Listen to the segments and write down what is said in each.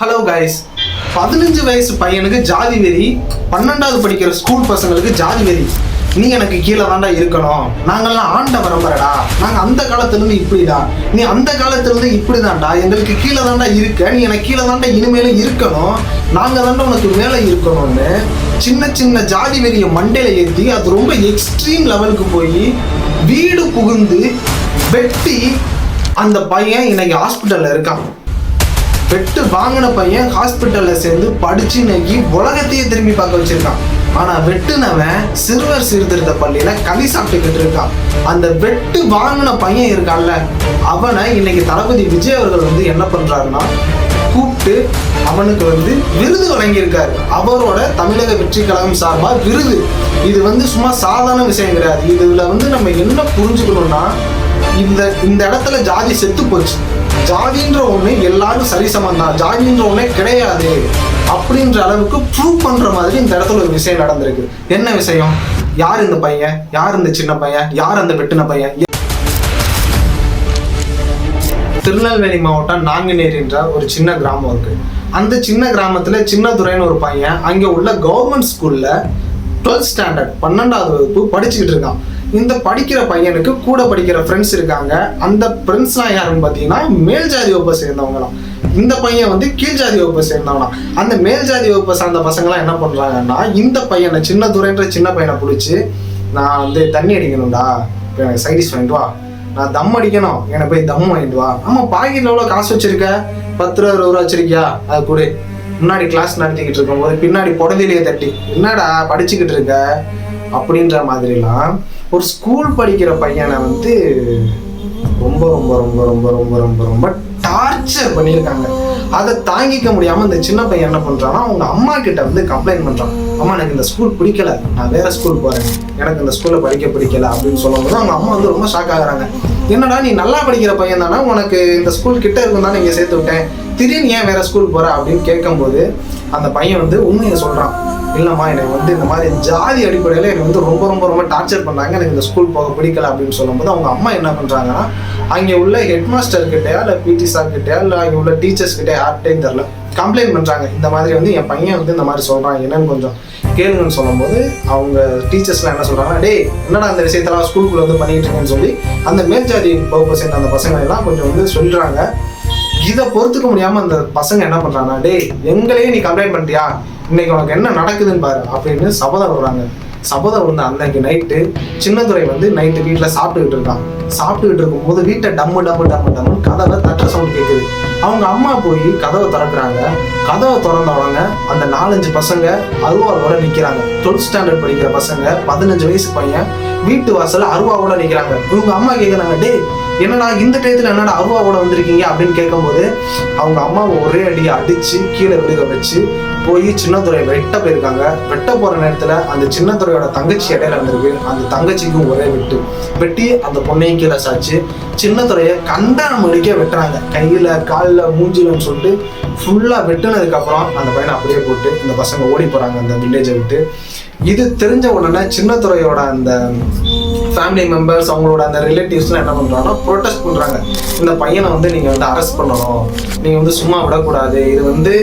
Hello guys பதினஞ்சு வயசு பையனுக்கு ஜாதி வெறி பன்னெண்டாவது படிக்கிற ஸ்கூல் பசங்களுக்கு ஜாதி வெறி. நீ எனக்கு கீழே தாண்டா இருக்கணும். நாங்கெல்லாம் ஆண்ட பரம்பரைடா. நாங்கள் அந்த காலத்துலேருந்து இப்படிடா. நீ அந்த காலத்துலேருந்து இப்படி தாண்டா எங்களுக்கு கீழே தாண்டா இருக்க. நீ எனக்கு கீழே தாண்டா இனிமேலும் இருக்கணும். நாங்கள் தாண்டா உனக்கு மேலே இருக்கணும்னு சின்ன சின்ன ஜாதி வெறியை மண்டையில் ஏற்றி அது ரொம்ப எக்ஸ்ட்ரீம் லெவலுக்கு போய் வீடு புகுந்து வெட்டி அந்த பையன் இன்னைக்கு ஹாஸ்பிட்டலில் இருக்கான். வெட்டு வாங்கின பையன் ஹாஸ்பிட்டல்ல சேர்ந்து படிச்சு இன்னைக்கு உலகத்தையே திரும்பி பார்க்க வச்சிருக்கான். ஆனா வெட்டுனவன் சிறுவர் சீர்திருத்த பள்ளியில களி சாப்பிட்டுக்கிட்டு இருக்கான். அந்த வெட்டு வாங்கின பையன் இருக்கான்ல அவனை இன்னைக்கு தளபதி விஜய் அவர்கள் வந்து என்ன பண்றாருன்னா கூப்பிட்டு அவனுக்கு வந்து விருது வழங்கியிருக்காரு. அவரோட தமிழக வெற்றி கழகம் சார்பா விருது. இது வந்து சும்மா சாதாரண விஷயம் கிடையாது. இதுல வந்து நம்ம என்ன புரிஞ்சுக்கணும்னா இந்த இந்த இடத்துல ஜாதி செத்து போச்சு. ஜாதின்ற ஒன்று எல்லாரும் சரிசமம் தான் ஜாதின்ற ஒன்றே கிடையாது அப்படின்ற அளவுக்கு ப்ரூவ் பண்ற மாதிரி இந்த இடத்துல ஒரு விஷயம் நடந்திருக்கு. என்ன விஷயம்? யார் இந்த பையன்? யார் இந்த சின்ன பையன்? யார் அந்த வெட்டின பையன்? திருநெல்வேலி மாவட்டம் நாங்குநேரின்ற ஒரு சின்ன கிராமம் இருக்கு. அந்த சின்ன கிராமத்துல சின்னதுரைன்னு ஒரு பையன் அங்க உள்ள கவர்மெண்ட் ஸ்கூல்ல டுவெல்த் ஸ்டாண்டர்ட் பன்னெண்டாவது வகுப்பு படிச்சுக்கிட்டு இருக்கான். இந்த படிக்கிற பையனுக்கு கூட படிக்கிற ஃப்ரெண்ட்ஸ் இருக்காங்க. அந்த ஃப்ரெண்ட்ஸ்லாம் யாருன்னு பார்த்தீங்கன்னா மேல் ஜாதி வகுப்பை சேர்ந்தவங்களாம். இந்த பையன் வந்து கீழ் ஜாதி வகுப்பை சேர்ந்தவனா அந்த மேல் ஜாதி வகுப்பை சார்ந்த பசங்களாம் என்ன பண்ணுறாங்கன்னா இந்த பையனை சின்ன துறைன்ற சின்ன பையனை பிடிச்சி நான் வந்து தண்ணி அடிக்கணும்டா. எனக்கு சைடிஷ் வாங்கிட்டு வா. நான் தம் அடிக்கணும். என்னை போய் தம் வாங்கிட்டு வா. ஆமாம் பாக்கெட்டில் எவ்வளோ காசு வச்சிருக்க? பத்து ரூபா இருபது ரூபா வச்சிருக்கியா? அது கூட. முன்னாடி கிளாஸ் நடத்திக்கிட்டு இருக்கும்போது பின்னாடி புடதிலேயே தட்டி. என்னடா படிச்சுக்கிட்டு இருக்க? அப்படின்ற மாதிரிலாம் ஒரு ஸ்கூல் படிக்கிற பையனை வந்து ரொம்ப ரொம்ப ரொம்ப ரொம்ப ரொம்ப ரொம்ப ரொம்ப டார்ச்சர் பண்ணியிருக்காங்க. அதை தாங்கிக்க முடியாம இந்த சின்ன பையன் என்ன பண்றான்னா அவங்க அம்மா கிட்ட வந்து கம்ப்ளைண்ட் பண்றான். அம்மா எனக்கு இந்த ஸ்கூல் பிடிக்கல. நான் வேற ஸ்கூல் போறேன். எனக்கு இந்த ஸ்கூல்ல படிக்க பிடிக்கல அப்படின்னு சொல்லும்போது அவங்க அம்மா வந்து ரொம்ப ஷாக் ஆகுறாங்க. என்னடா நீ நல்லா படிக்கிற பையன் தானே? உனக்கு இந்த ஸ்கூல் கிட்ட இருக்கும் தானே இங்க சேர்த்து விட்டேன். திடீர்னு ஏன் வேற ஸ்கூல் போற? அப்படின்னு கேட்கும்போது அந்த பையன் வந்து உண்மையை சொல்றான். இல்லைம்மா எனக்கு வந்து இந்த மாதிரி ஜாதி அடிப்படையில் எனக்கு வந்து ரொம்ப ரொம்ப ரொம்ப டார்ச்சர் பண்ணாங்க. எனக்கு இந்த ஸ்கூல் போக பிடிக்கல அப்படின்னு சொல்லும்போது அவங்க அம்மா என்ன பண்ணுறாங்கன்னா அங்கே உள்ள ஹெட் மாஸ்டர் இல்லை பிடி சார் கிட்டயா இல்லை அங்கே உள்ள டீச்சர்ஸ் கிட்டே யார்கிட்டையும் தெரில கம்ப்ளைண்ட் பண்ணுறாங்க இந்த மாதிரி வந்து என் பையன் வந்து இந்த மாதிரி சொல்கிறான் என்னன்னு கொஞ்சம் கேளுங்கன்னு சொல்லும்போது அவங்க டீச்சர்ஸ்லாம் என்ன சொல்கிறாங்கன்னா டேய் என்னடா அந்த விஷயத்தெல்லாம் ஸ்கூலுக்குள்ளே வந்து பண்ணிட்டு இருக்கேன்னு சொல்லி அந்த மேல்ஜாதி வகுப்பை சேர்ந்த அந்த பசங்க எல்லாம் கொஞ்சம் வந்து சொல்கிறாங்க இதை பொறுத்துக்க முடியாம அந்த பசங்க என்ன பண்றாங்க டே எங்களையே நீ கம்ப்ளைண்ட் பண்ணிட்டியா? இன்னைக்கு உனக்கு என்ன நடக்குதுன்னு பாரு அப்படின்னு சபதம் விடுறாங்க. சபதம் வந்து அன்னைக்கு நைட்டு சின்னதுரை வந்து நைட்டு வீட்டில் சாப்பிட்டுக்கிட்டு இருக்கான் சாப்பிட்டுக்கிட்டு இருக்கும்போது வீட்டை டம்மு டம்மு டம்மு டம்மு கதவை தட்டுற சவுண்ட் கேட்குது அவங்க அம்மா போய் கதவை திறக்கிறாங்க. கதவை திறந்தவங்க அந்த நாலஞ்சு பசங்க அருவாவோட நிற்கிறாங்க டுவெல்த் ஸ்டாண்டர்ட் படிக்கிற பசங்க பதினஞ்சு வயசு பையன் வீட்டு வாசல் அருவாவோட நிற்கிறாங்க இவங்க அம்மா கேட்குறாங்க டே என்னடா இந்த டயத்துல என்னடா அருவாவோட வந்திருக்கீங்க அப்படின்னு கேட்கும்போது அவங்க அம்மாவை ஒரே அடி அடிச்சு கீழே விழுக வச்சு போய் சின்னத்துறை வெட்ட போயிருக்காங்க. வெட்ட போற நேரத்துல அந்த சின்னத்துறையோட தங்கச்சி இடையில வந்திருக்கு. அந்த தங்கச்சிக்கும் ஒரே வெட்டு. வெட்டி அந்த பொண்ணையும் கீழே சாச்சு. சின்னத்துறைய கண்டான மடிக்க வெட்டுறாங்க. கையில காலில் மூஞ்சிலன்னு சொல்லிட்டு ஃபுல்லா வெட்டினதுக்கப்புறம் அந்த பையனை அப்படியே போட்டு இந்த பசங்க ஓடி போறாங்க அந்த வில்லேஜை விட்டு. இது தெரிஞ்ச உடனே சின்னத்துறையோட அந்த ஃபேமிலி மெம்பர்ஸ் அவங்களோட அந்த ரிலேட்டிவ்ஸ்லாம் என்ன பண்ணுறாங்கன்னா ப்ரொட்டஸ்ட் பண்ணுறாங்க இந்த பையனை வந்து நீங்கள் வந்து அரெஸ்ட் பண்ணணும். நீங்கள் வந்து சும்மா விடக்கூடாது. இது வந்து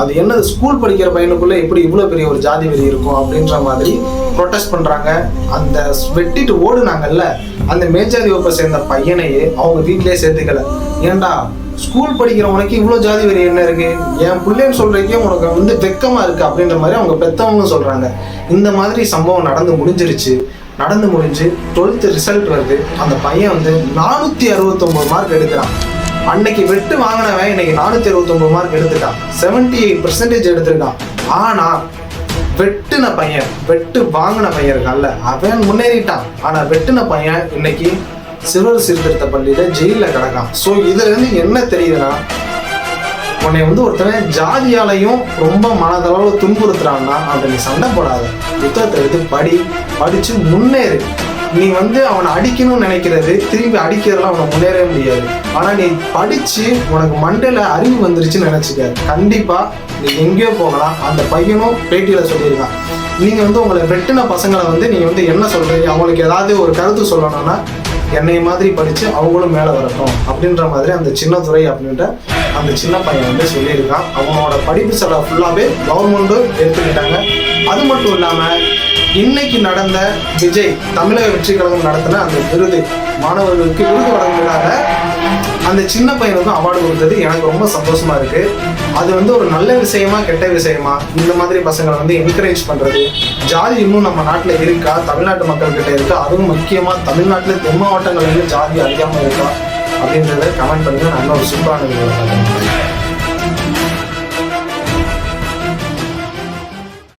அது என்ன ஸ்கூல் படிக்கிற பையனுக்குள்ளே எப்படி இவ்வளோ பெரிய ஒரு ஜாதி வெறி இருக்கும் அப்படின்ற மாதிரி ப்ரொட்டஸ்ட் பண்ணுறாங்க அந்த வெட்டிட்டு ஓடுனாங்கல்ல அந்த மேஜாதி வகுப்பை சேர்ந்த பையனையே அவங்க வீட்டிலேயே சேர்த்துக்கல. ஏன்டா ஸ்கூல் படிக்கிறவனுக்கு இவ்வளோ ஜாதி வெறி என்ன இருக்கு? என் பிள்ளைன்னு சொல்றதுக்கே உனக்கு வந்து வெக்கமா இருக்கு அப்படின்ற மாதிரி அவங்க பெத்தவங்களும் சொல்றாங்க. இந்த மாதிரி சம்பவம் நடந்து முடிஞ்சிருச்சு. நடந்து முடிஞ்சு டுவெல்த் ரிசல்ட் வருது. அந்த பையன் வந்து நானூத்தி அறுபத்தொன்பது மார்க் எடுக்கிறான். அன்னைக்கு வெட்டு வாங்கினவன் இன்னைக்கு நானூத்தி அறுபத்தொன்பது மார்க் எடுத்துட்டான். செவன்டி எயிட் பர்சன்டேஜ் எடுத்திருக்கான். ஆனா வெட்டுன பையன் வெட்டு வாங்கின பையன் இருக்கான்ல அவன் முன்னேறிட்டான். ஆனா வெட்டுன பையன் இன்னைக்கு சிறுவர் சீர்திருத்த பள்ளியில ஜெயில கிடக்கான். ஸோ இதுல இருந்து என்ன தெரியுதுன்னா உன்னை வந்து ஒருத்தன் ஜாதியாலையும் ரொம்ப மனதளவில் துன்புறுத்துறான்னா அவன் நீ சண்டை போடாத. புத்தகத்தை எடுத்து படி படித்து முன்னேறு. நீ வந்து அவனை அடிக்கணும்னு நினைக்கிறது திரும்பி அடிக்கிறதுல அவனை முன்னேறவே முடியாது. ஆனால் நீ படித்து உனக்கு மண்டையில் அறிவு வந்துருச்சுன்னு நினச்சிக்க. கண்டிப்பாக நீ எங்கேயோ போகலாம். அந்த பையனும் பேட்டியில் சொல்லியிருக்கான். நீங்கள் வந்து உங்களை வெட்டின பசங்களை வந்து நீங்கள் வந்து என்ன சொல்கிறீங்க அவங்களுக்கு ஏதாவது ஒரு கருத்து சொல்லணும்னா என்னை மாதிரி படித்து அவங்களும் மேலே வரட்டும் அப்படின்ற மாதிரி அந்த சின்ன துறை அப்படின்ற அந்த சின்ன பையன் வந்து சொல்லியிருக்கான். அவனோட படிப்பு செலவு ஃபுல்லாகவே கவர்மெண்ட்டும் எடுத்துக்கிட்டாங்க. அது மட்டும் இல்லாமல் இன்னைக்கு நடந்த விஜய் தமிழக வெற்றி கழகம் நடத்தின அந்த விருது மாணவர்களுக்கு விருது வழங்குவதாக அந்த சின்ன பையனுக்கும் அவார்டு கொடுத்தது எனக்கு ரொம்ப சந்தோஷமா இருக்கு. அது வந்து ஒரு நல்ல விஷயமா கெட்ட விஷயமா இந்த மாதிரி பசங்களை வந்து என்கரேஜ் பண்றது. ஜாதி இன்னும் நம்ம நாட்டில் இருக்கா? தமிழ்நாட்டு மக்கள் கிட்ட இருக்கா? அதுவும் முக்கியமா தமிழ்நாட்டில் தென் மாவட்டங்கள்ல ஜாதி அதிகமாக இருக்கா? அப்படின்றத கமெண்ட் பண்ணுங்க. நல்ல ஒரு சூப்பரான.